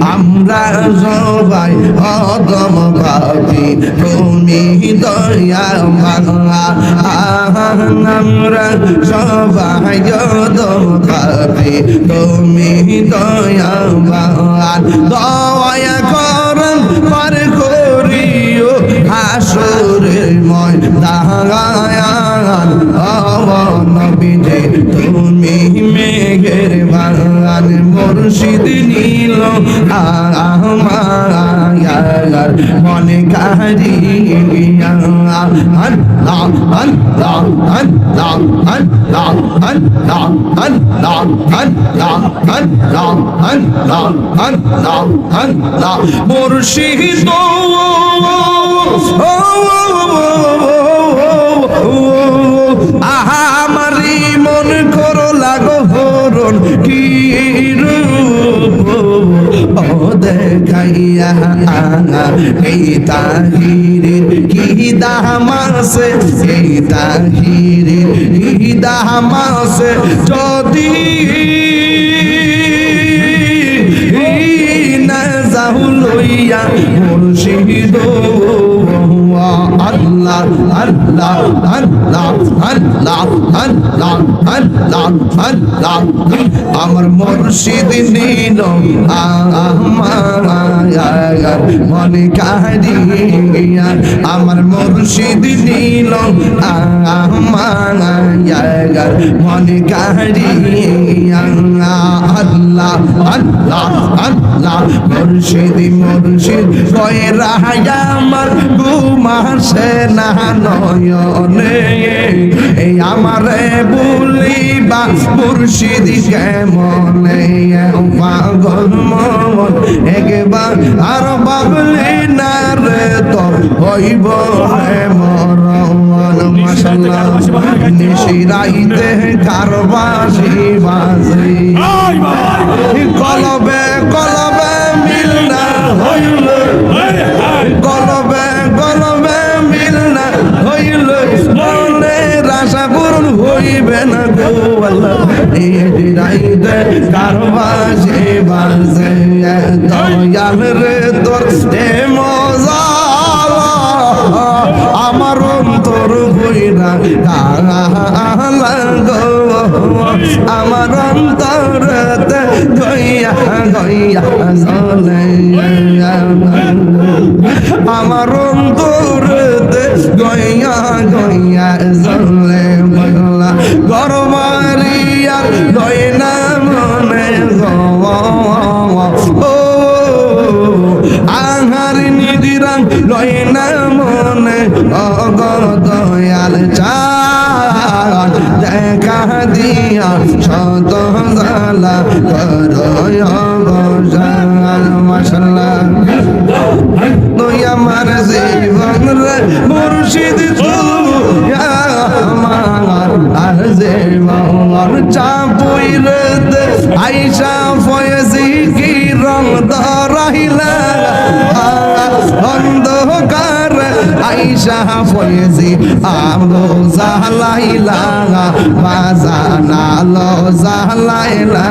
আমরা সবাই অদম ভাবি, তুমি দয়া আমরা সবাই অদম ভাবি, তুমি দয়া দয়া করেন, পার করিও হাসুরের ময় দাগায়ান নবীজে, তুমি বাগান মুর্শিদ নীল আমার মনে কারি মুর্শিদ আহা মারি মন করো লাগো হরণ কি দেখাইয়া এই তাহিরের কি দামাসে? এই তাহিরের যদি না লইয়া মুর্শিদ আমার মুর্শিদ নীল মনে কাহিয়া আমার মুর্শিদ নীল আমার মনে কাহিয়া আল্লাহ আল্লাহ আল্লাহ, মুর্শিদ মুর্শিদ কয়ে রাহায়া আমার ঘুমাসে না নয়নে। এই আমারে বলিবা মুর্শিদ কেমনে? পাগল মন, একবার আর বাবলি না রে, তোর হইব মশলা নিশিরাইতে কারবাসি বাজি কলবে কলবে মিল হইল কলবে কলবে মিল না হইল হইবে না গো আল্লাহ। নিশিরাইতে কারবাসি বাজি দয়াল রে তোর ভইরা গো আমার অন্তরতে গইয়া গইয়া চলে আমার অন্তরতে গইয়া গইয়া চলে বগলা গরমারিয়া গয় মনে গো আহার নিদিরাং লয় মনে অগর শত জালা করয় বজাল পয়সা পয়েছি আমলো জালাইলা বাজানা লো জালাইলা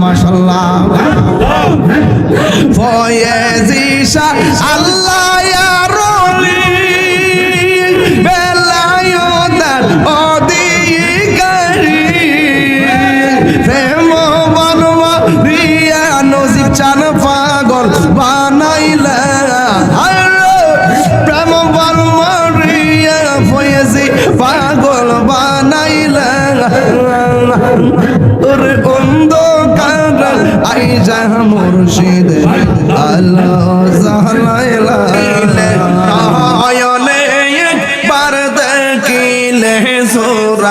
মাশাল্লাহ। পয়েছি আল্লাহ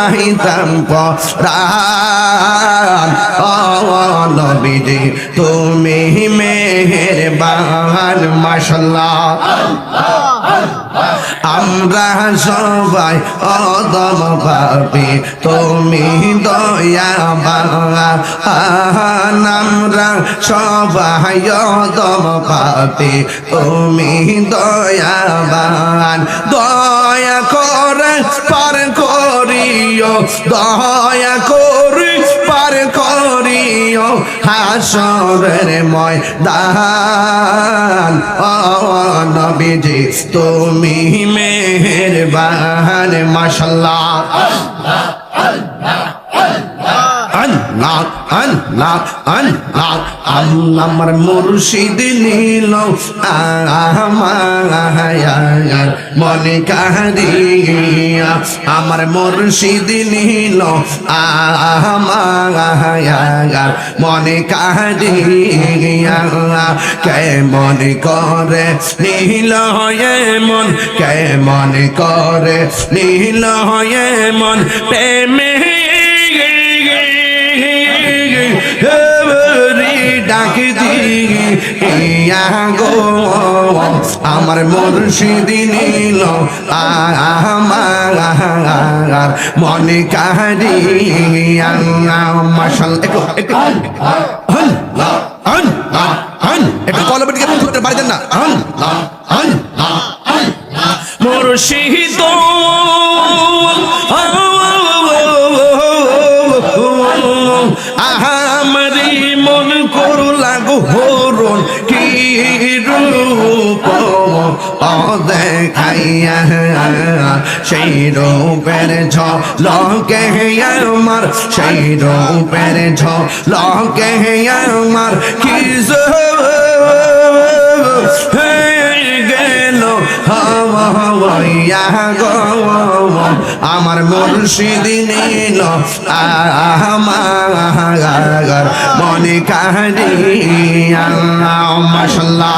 সুরাইতাম পরাণ। নবীজি, তুমি মেহেরবান মাশাল্লাহ আমরা সবাই অদম পাপি, তুমি দয়া আমরা সবাই অদম পাপি, তুমি দয়াবান। দয়া করে হাসরের ময়দান। ও নবীজি তুমি মেহেরবান মাশাল্লাহ। আল্লাহ আল্লাহ আমার মুর্শিদ নীল আমার মনে কাহিয়া আমার মুর্শিদ নীল আমার মনে কাহিয়া কে মনে করে নীল হয়ে মন কে মনে করে নীল হয়ে মন প্রেমে দিয়া গো আমার মুর্শিদ নীল আমার মনে কাহিয়া মাসাল একটু একটু। একটু কলবেটিকে পারতেন না। সেই রূপের ঝ লকে আমার, সেই রূপের ঝ লকে আমার। কি আমার মুর্শিদ নীল আমার মনে কাহিয়া মাসাল্লাহ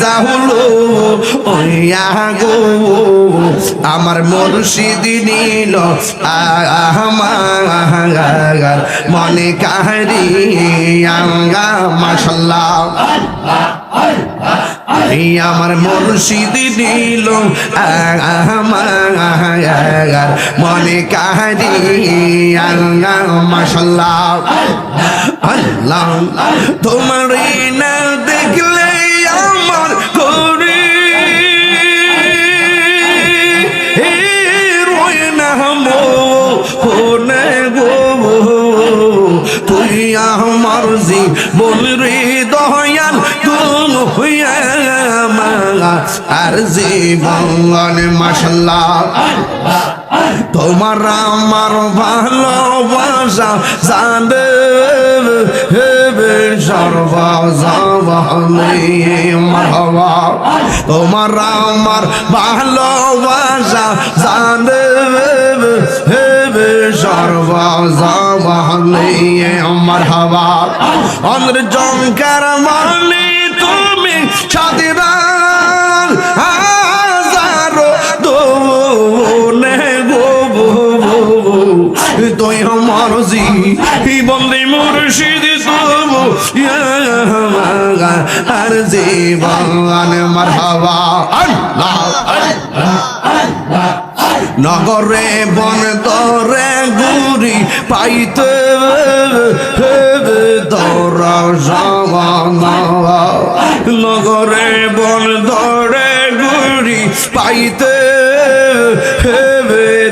যাহুলো ওইয়া গো আমার মুর্শিদ নীল আমার মনে কাহারি আঙ্গা মাসাল্লাহ এই আমার মুর্শিদ নীল আমার মনে কাহারি আঙ্গা আল্লাহ তোমার না রে দয়াল তুম হইয়া আর জীবন মাসাল্লাহ তোমার আমার ভালোবাসা জানে হেবে সর্বা জাবানে মারহাবা তোমার আমার ভালোবাসা জানে হেবে সর্বা জাবানে মারহাবা অন্ধ্র জঙ্কার মানে তুমি সাদিরা জি বন্দে মুর্শিদ তবু আর জীবন মারহাবা। আল্লাহ নগরে বন তরে গুরি পাইতে দর নগরে বন ধরে গুরি পাইতে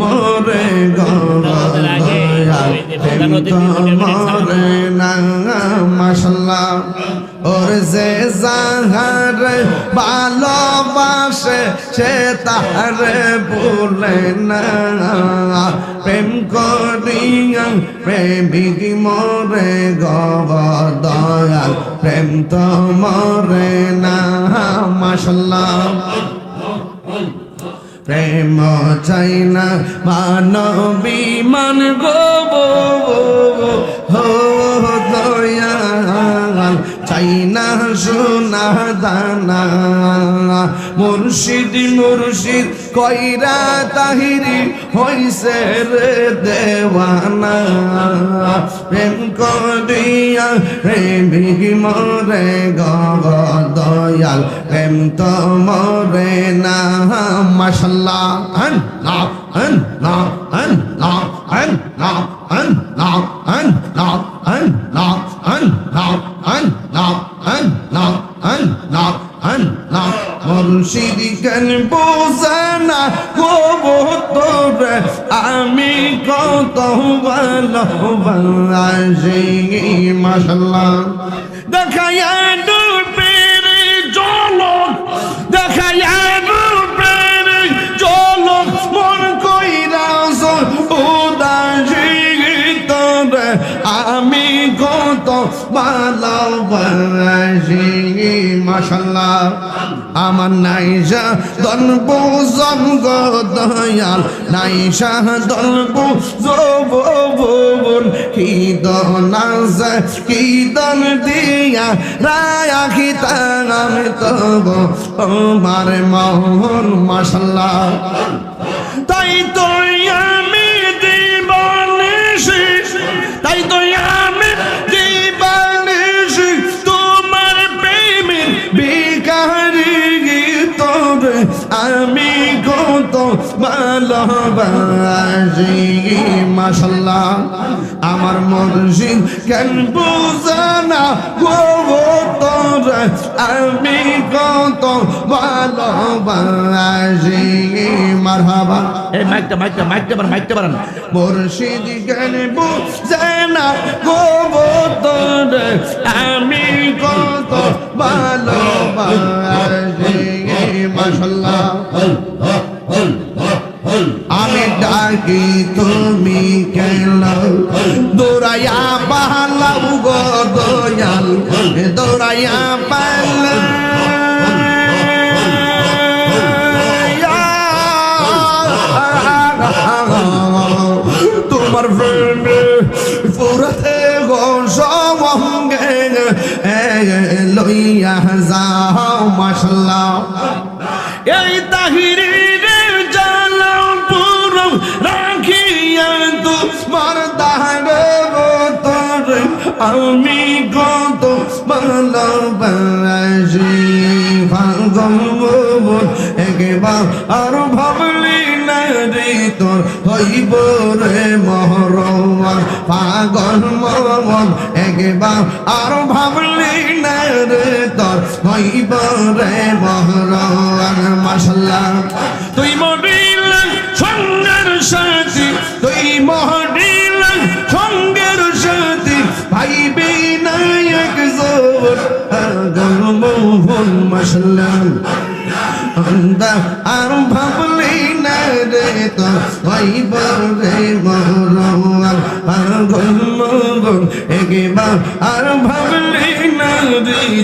মরে মরে না মাসাল্লাহ ওর যে জাহার ভালোবাসে, সে তাহারে বলে না। প্রেম করিয়া প্রেমিক মরে গব দয়াল প্রেম তো মরে না মাসাল্লাহ প্রেম চাই না মানবী মান গো হো দয়াল। চাই না সোনা দানা। মুর্শিদ মুর্শিদ, কইরা তাহিরি হইছে রে দেওয়ানা। প্রেম করিয়া প্রেমিক মরে গগ প্রেম তো মরে না। মাশাল্লাহ হন না হন না হন না হন না হন না হন না হন না হন না হন না হন না হন না মুর্শিদ কেন বোঝানা গো তোরে আমি কত ভালোবাসি মশলা দেখায়া মাশাল্লাহ। আমার দনব জঙ্গ দয়াল নাইসা জবন কি কি দন দিয়া রায়া কি তাম তব। আমার মোহন মাশাল্লাহ। তাই তো আমি দিবানিসি তাই তো আমি কত ভালোবাসি, মাশাল্লাহ। আমার মুর্শিদ কেন বুঝানা গো তোরে। আমি কত ভালোবাসি, মারহাবা। এই মাইকটা মাইকটা মাইকটা বাড়ান মাইকটা বাড়ান মুর্শিদ কেন বুঝানা গো তোরে। আমি কত ভালোবাসি মাশাল্লাহ। আমি ডাকি, তুমি কেন? দৌড়াইয়া পালাও গো দয়াল। দৌড়াইয়া পালা। তোমার পুরাতে গো সঙ্গে লইয়া যাও, মাশাল্লাহ। এই তাহিরের জালাও রাখিয়া তোমার দাঁড়ে তোর আমি কত ভালোবাসি আর ভাবলি তোর হইব রে মহরমান পাগল মন একবার আর ভাবলি না রে তোর হইব রে মহরমান মাসাল্লাহ তুই মরিল সঙ্গের সাথী, তুই মরিল সঙ্গের সাথী, ভাইবে নায়ক জোর আগল মোহন অন্দা আর ভাবলে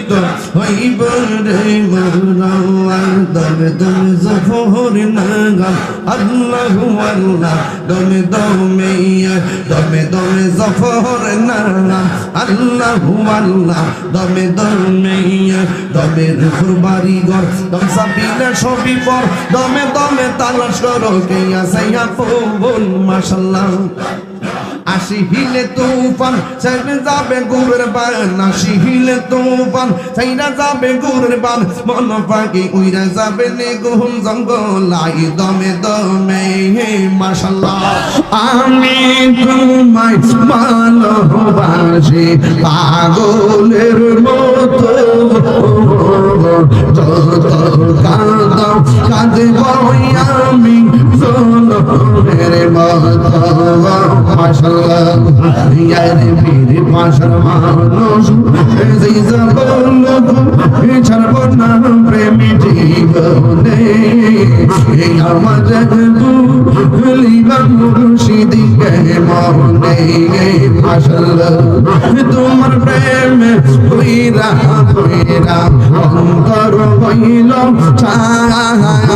তো হইব রে মহরমান দমে দমে জফর নাগাম আল্লাহু আল্লাহ দমে দমে দমে দমে জফর নাগাম আল্লাহু আল্লাহ দমে দমে দমে রুফুর বাড়ি ঘর দম সাবিলে সবই পর দমে দমে তালাশ করো কে আসাইয়া পবন মাশাল্লাহ আসি হিলে তুফান সাইরে যাবে গুরের বান। আসি হিলে তুফান, সাইরা যাবে গুরের বান। মন পাখি উইরা যাবে নে গুম জঙ্গল আই দমে দমে হে মাশাল্লাহ। আমি তোমায় ভালোবাসি, পাগলের মতো। আমার লিবা মুর্শিদিকে মনে মাশাল্লাহ তোমার প্রেম হইরা হইরা অন্তর হইল ছায়।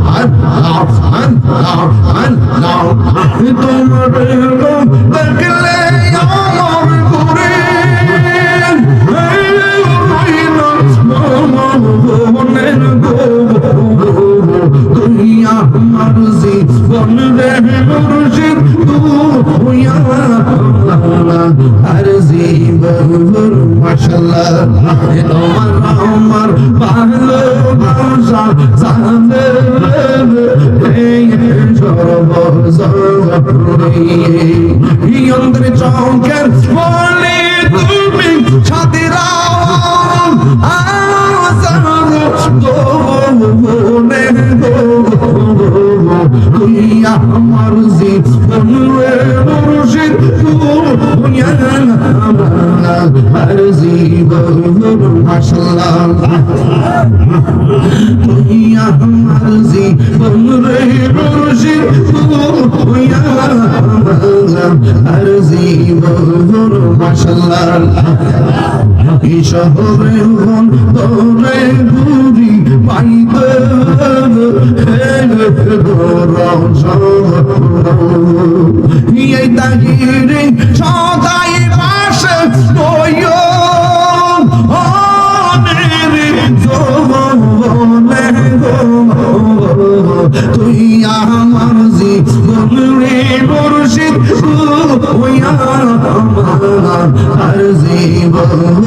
ভাই দেখলে সর্বজরে অন্তরে চৌকের বলে তুমি জীবন মাশাল্লাহ। তুই আমার জীবন রে মুর্শিদ তুই আমার মন তোরে ঘুরি পাইতে এই তাগিরে সদাই পাশে বইও তুই আমার জীবন রে মুর্শিদ তুই আমার জীবন